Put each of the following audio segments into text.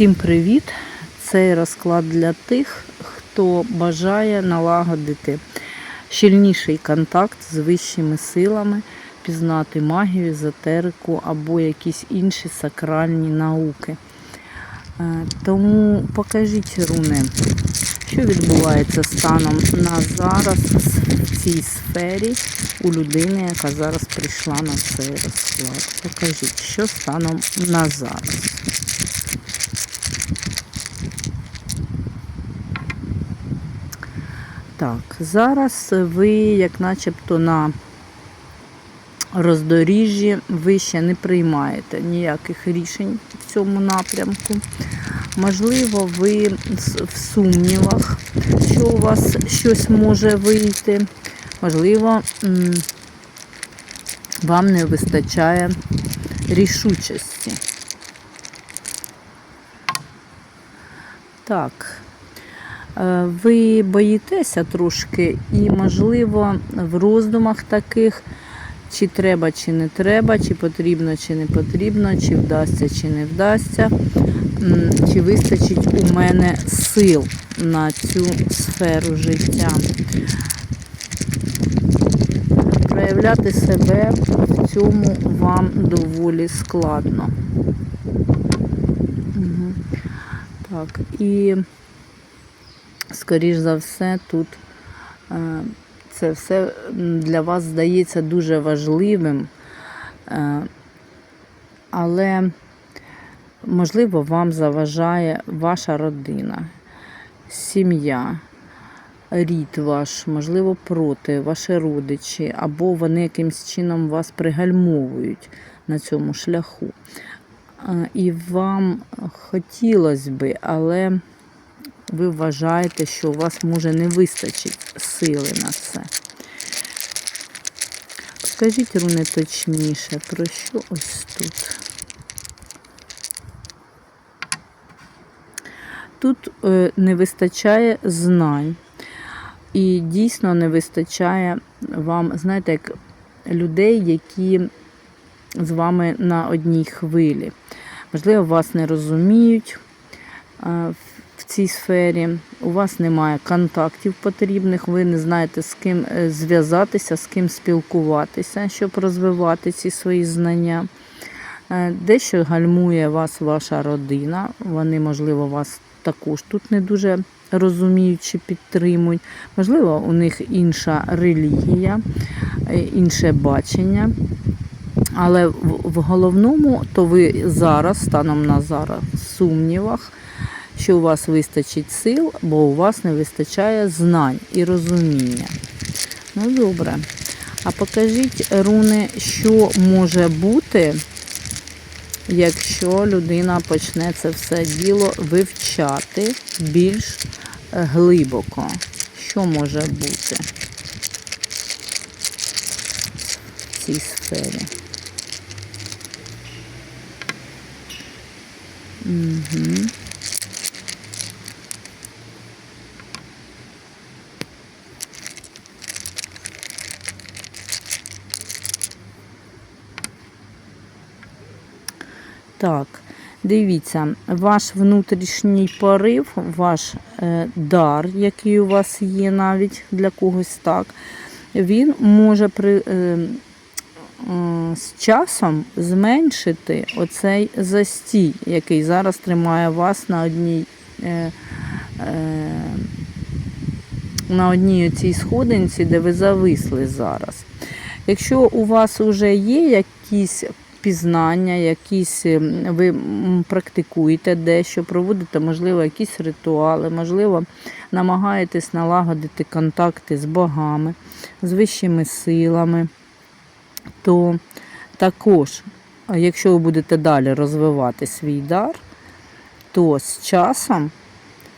Всім привіт! Цей розклад для тих, хто бажає налагодити щільніший контакт з вищими силами, пізнати магію, езотерику або якісь інші сакральні науки. Е, Тому покажіть руни, що відбувається станом на зараз в цій сфері у людини, яка зараз прийшла на цей розклад. Покажіть, що станом на зараз. Так, зараз ви, як начебто, на роздоріжжі, ви ще не приймаєте ніяких рішень в цьому напрямку. Можливо, ви в сумнівах, що у вас щось може вийти. Можливо, вам не вистачає рішучості. Так. Е, ви боїтеся трошки, і, можливо, в роздумах таких, чи треба, чи не треба, чи потрібно, чи не потрібно, чи вдасться, чи не вдасться, чи вистачить у мене сил на цю сферу життя. Проявляти себе в цьому вам доволі складно. Угу. Так, і скоріш за все, тут е, це все для вас здається дуже важливим, е, але, можливо, вам заважає ваша родина, сім'я, рід ваш, можливо, проти, ваші родичі, або вони якимось чином вас пригальмовують на цьому шляху. Е, І вам хотілося би, але ви вважаєте, що у вас може не вистачить сили на це. Скажіть, руни, точніше, про що ось тут? Тут е, не вистачає знань. І дійсно не вистачає вам, знаєте, як людей, які з вами на одній хвилі. Можливо, вас не розуміють в цій сфері, у вас немає контактів потрібних, ви не знаєте, з ким е, зв'язатися, з ким спілкуватися, щоб розвивати ці свої знання. Е, дещо гальмує вас ваша родина, вони, можливо, вас також тут не дуже розуміють чи підтримують. Можливо, у них інша релігія, е, інше бачення. Але в головному, то ви зараз, станом на зараз, в сумнівах, що у вас вистачить сил, бо у вас не вистачає знань і розуміння. Ну, добре. А покажіть, руни, що може бути, якщо людина почне це все діло вивчати більш глибоко. Що може бути в цій сфері? Угу. Так, дивіться, ваш внутрішній порив, ваш е, дар, який у вас є навіть для когось так, він може при, е, е, з часом зменшити оцей застій, який зараз тримає вас на одній. На одній цій сходинці, де ви зависли зараз. Якщо у вас вже є якісь пізнання, якісь ем, ви практикуєте дещо, проводите, можливо, якісь ритуали, можливо, намагаєтесь налагодити контакти з богами, з вищими силами, то також, якщо ви будете далі розвивати свій дар, то з часом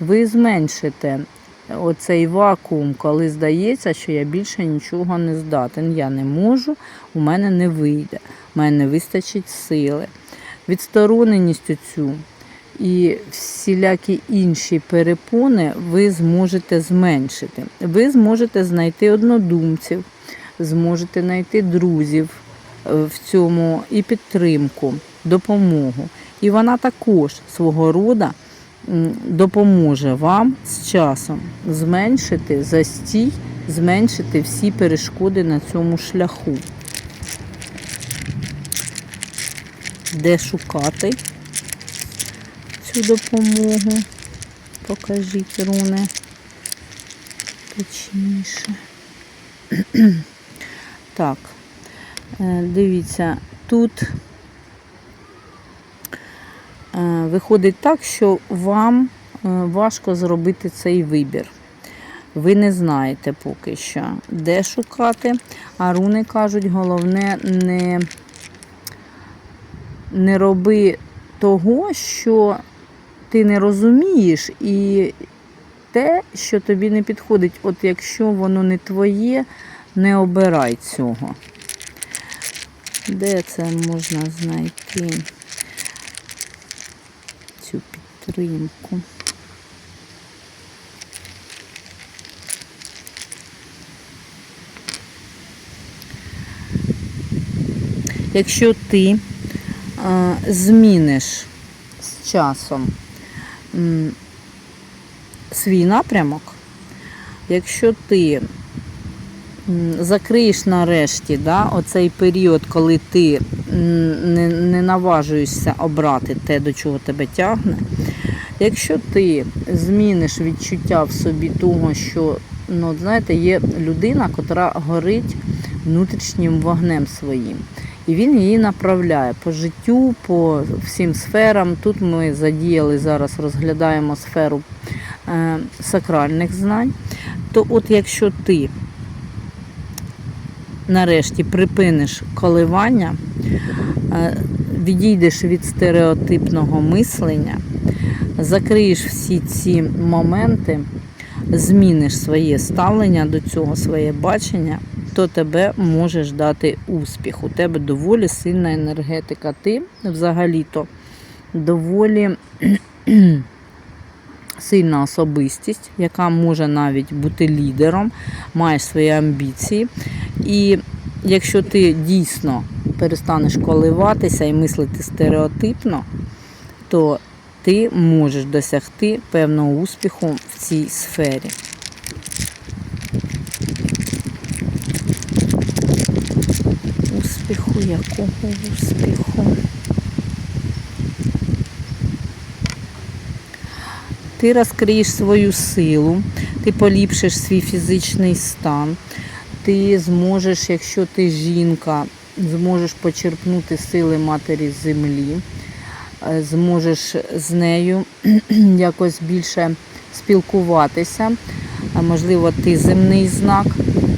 ви зменшите оцей вакуум, коли здається, що я більше нічого не здатен. Я не можу, у мене не вийде, у мене не вистачить сили. Відстороненістю цю і всілякі інші перепони ви зможете зменшити. Ви зможете знайти однодумців, зможете знайти друзів е, в цьому і підтримку, допомогу. І вона також свого роду допоможе вам з часом зменшити застій, зменшити всі перешкоди на цьому шляху. Де шукати цю допомогу? Покажіть руни точніше. Так, е, дивіться, тут виходить так, що вам е, важко зробити цей вибір. Ви не знаєте поки що, де шукати, а руни кажуть, головне не, не роби того, що ти не розумієш, і те, що тобі не підходить. От якщо воно не твоє, не обирай цього. Де це можна знайти підтримку? Якщо ти е, зміниш з часом свій напрямок, якщо ти закриєш нарешті да, оцей період, коли ти не, не наважуєшся обрати те, до чого тебе тягне, якщо ти зміниш відчуття в собі того, що ну, знаєте, є людина, яка горить внутрішнім вогнем своїм. І він її направляє по життю, по всім сферам. Тут ми задіяли зараз, розглядаємо сферу е, сакральних знань. То от якщо ти нарешті припиниш коливання, е, відійдеш від стереотипного мислення, закриєш всі ці моменти, зміниш своє ставлення до цього, своє бачення, то тебе може ждати успіх. У тебе доволі сильна енергетика. Ти взагалі-то доволі сильна особистість, яка може навіть бути лідером, маєш свої амбіції. І якщо ти дійсно перестанеш коливатися і мислити стереотипно, то ти можеш досягти певного успіху в цій сфері. Успіху, якого успіху? Ти розкриєш свою силу, ти поліпшиш свій фізичний стан, ти зможеш, якщо ти жінка, зможеш почерпнути сили матері землі, зможеш з нею якось більше спілкуватися. Можливо, ти земний знак,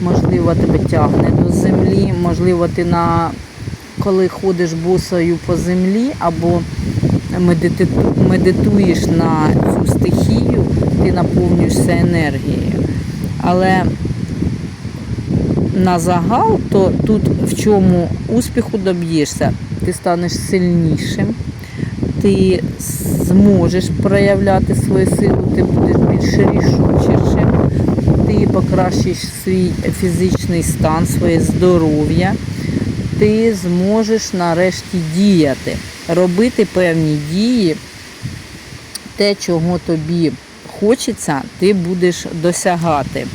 можливо, тебе тягне до землі, можливо, ти на коли ходиш босою по землі або медитуєш на цю стихію, ти наповнюєшся енергією. Але на загал, то тут в чому успіху доб'єшся, ти станеш сильнішим, ти зможеш проявляти свою силу, ти будеш більш рішучішим, ти покращиш свій фізичний стан, своє здоров'я, ти зможеш нарешті діяти, робити певні дії, те, чого тобі хочеться, ти будеш досягати.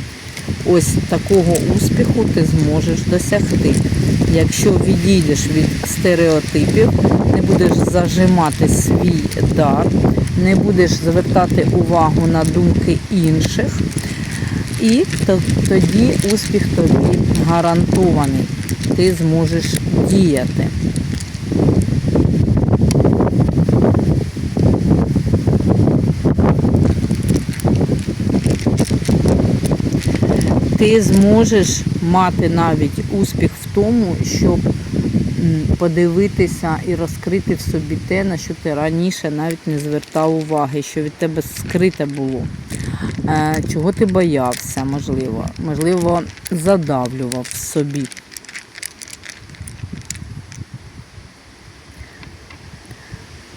Ось такого успіху ти зможеш досягти. Якщо відійдеш від стереотипів, будеш зажимати свій дар, не будеш звертати увагу на думки інших, і тоді успіх тобі гарантований. Ти зможеш діяти. Ти зможеш мати навіть успіх в тому, щоб подивитися і розкрити в собі те, на що ти раніше навіть не звертав уваги, що від тебе скрите було. Е, Чого ти боявся, можливо, можливо, задавлював в собі.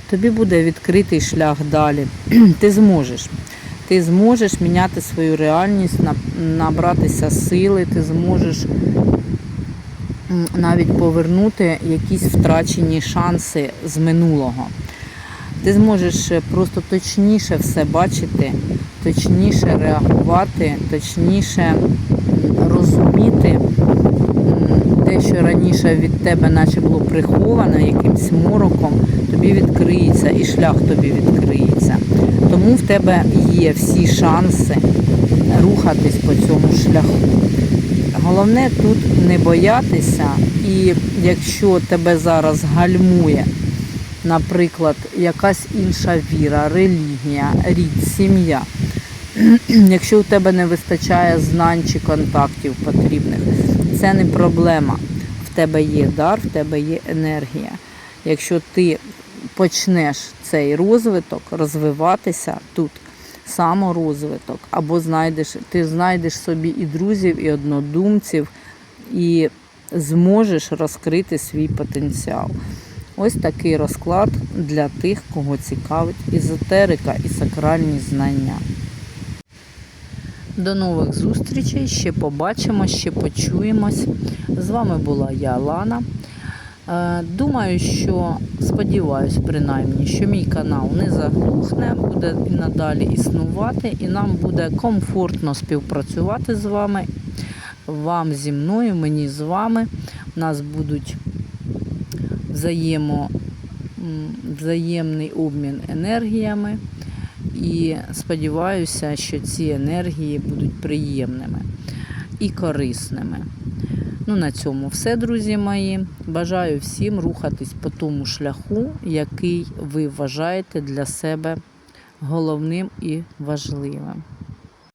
Тобі буде відкритий шлях далі. Ти зможеш. Ти зможеш міняти свою реальність, набратися сили, ти зможеш навіть повернути якісь втрачені шанси з минулого. Ти зможеш просто точніше все бачити, точніше реагувати, точніше розуміти те, що раніше від тебе наче було приховано якимсь мороком, тобі відкриється і шлях тобі відкриється. Тому в тебе є всі шанси рухатись по цьому шляху. Головне тут не боятися, і якщо тебе зараз гальмує, наприклад, якась інша віра, релігія, рід, сім'я, якщо у тебе не вистачає знань чи контактів потрібних, це не проблема. В тебе є дар, в тебе є енергія. Якщо ти почнеш цей розвиток розвиватися тут, саморозвиток, або знайдеш, ти знайдеш собі і друзів, і однодумців, і зможеш розкрити свій потенціал. Ось такий розклад для тих, кого цікавить езотерика і сакральні знання. До нових зустрічей. Ще побачимо, ще почуємось. З вами була я, Лана. Е, Думаю, що сподіваюсь, принаймні, що мій канал не заглухне, буде і надалі існувати, і нам буде комфортно співпрацювати з вами. Вам зі мною, мені з вами. У нас будуть взаємо, взаємний обмін енергіями. І сподіваюся, що ці енергії будуть приємними і корисними. Ну, на цьому все, друзі мої. Бажаю всім рухатись по тому шляху, який ви вважаєте для себе головним і важливим.